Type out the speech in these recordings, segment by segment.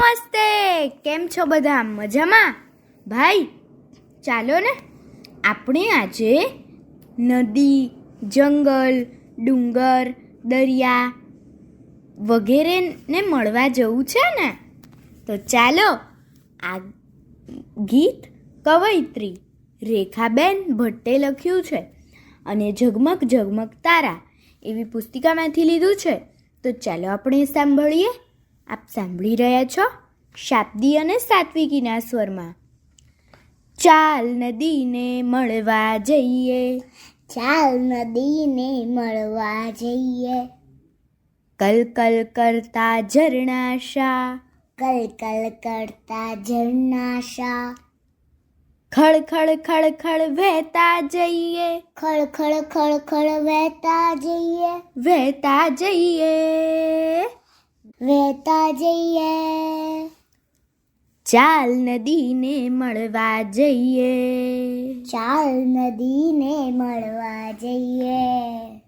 નમસ્તે. કેમ છો બધા? મજામાં? ભાઈ, ચાલો ને. આપણે આજે નદી, જંગલ, ડુંગર, દરિયા વગેરેને મળવા જવું છે ને? તો ચાલો, આ ગીત કવયત્રી રેખાબેન ભટ્ટે લખ્યું છે અને ઝગમગ ઝગમગ તારા એવી પુસ્તિકામાંથી લીધું છે. તો ચાલો આપણે સાંભળીએ. આપ સાંભળી રહ્યા છો શાબ્દી અને સાત્વિકીના સ્વરમાં. ચાલ નદીને મળવા જઈએ. ચાલ નદીને મળવા જઈએ. કલ કલ કરતા ઝરણાશા કલ કલ કરતા ઝરણાશા ખળ ખળ ખળ ખળ વહેતા જઈએ. ખળ ખળ ખળ ખળ વહેતા જઈએ. વહેતા જઈએ. વહેતા જઈએ. ચાલ નદીને મળવા જઈએ. ચાલ નદીને મળવા જઈએ.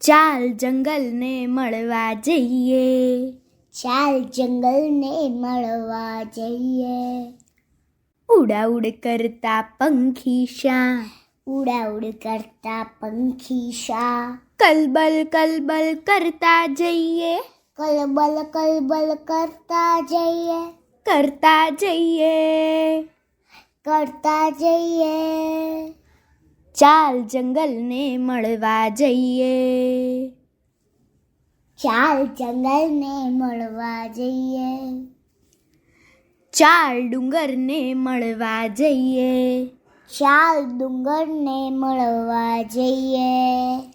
ચાલ જંગલને મળવા જઈએ. ચાલ જંગલને મળવા જઈએ. ઉડા ઉડ કરતા પંખી શા? ઉડા ઉડ કરતા પંખી શા? કલબલ કલબલ કરતા જઈએ. કલબલ કલબલ કરતા જઈએ. કરતા જઈએ. કરતા જઈએ. ચાલ જંગલને મળવા જઈએ. ચાલ જંગલને મળવા જઈએ. ચાલ ડુંગરને મળવા જઈએ. ચાલ ડુંગરને મળવા જઈએ.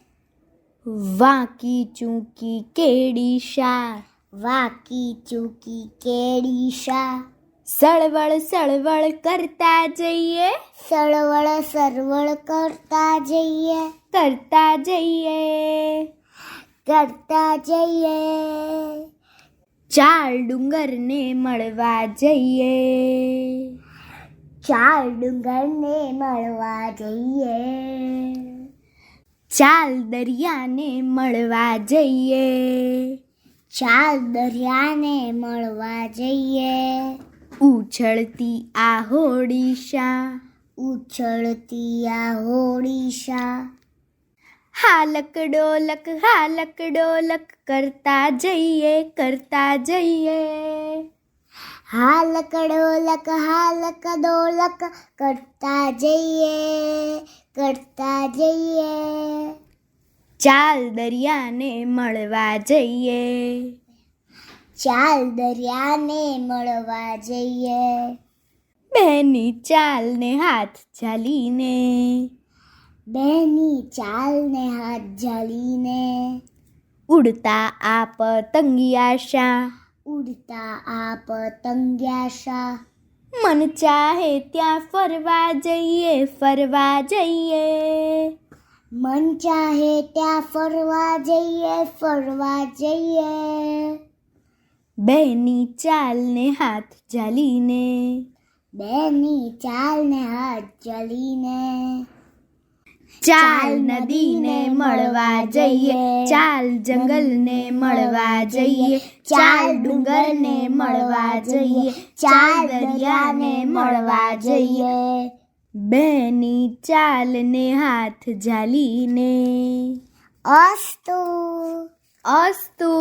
વાંકી ચૂંકી કેડી શા વાકી ચૂકી કેડી શા સળવળ સળવળ કરતા જઈએ. સળવળ સરવળ કરતા જઈએ. કરતા જઈએ. કરતા જઈએ. ચાલ ડુંગરને મળવા જઈએ. ચાલ ડુંગરને મળવા જઈએ. ચાલ દરિયાને મળવા જઈએ. ચાલ દરિયાને મળવા જઈએ. ઉછળતી આ હોડીશા ઉછળતી આ હોડીશા હાલક ડોલક હાલક ડોલક કરતા જઈએ કરતા જઈએ. હાલક ડોલક હાલક ડોલક કરતા જઈએ. કરતા જઈએ. ચાલ દરિયાને મળવા જઈએ. ચાલ દરિયાને મળવા જઈએ. બેની ચાલને હાથ ચાલીને. બેની ચાલને હાથ ઝાલીને ઉડતા આ પતંગિયા શા ઉડતા આ પતંગિયાશા મન ચાહે ત્યાં ફરવા જઈએ ફરવા જઈએ મન ચાહે ત્યાં ફરવા જઈએ ફરવા જઈએ બેની ચાલને હાથ ચાલીને બેની ચાલને હાથ ચલીને ચાલ નદીને મળવા જઈએ. ચાલ જંગલને મળવા જઈએ. ચાલ ડુંગરને મળવા જઈએ. ચાલ દરિયાને મળવા જઈએ. બેની ચાલને હાથ ઝાલીને અસ્તુ. અસ્તુ.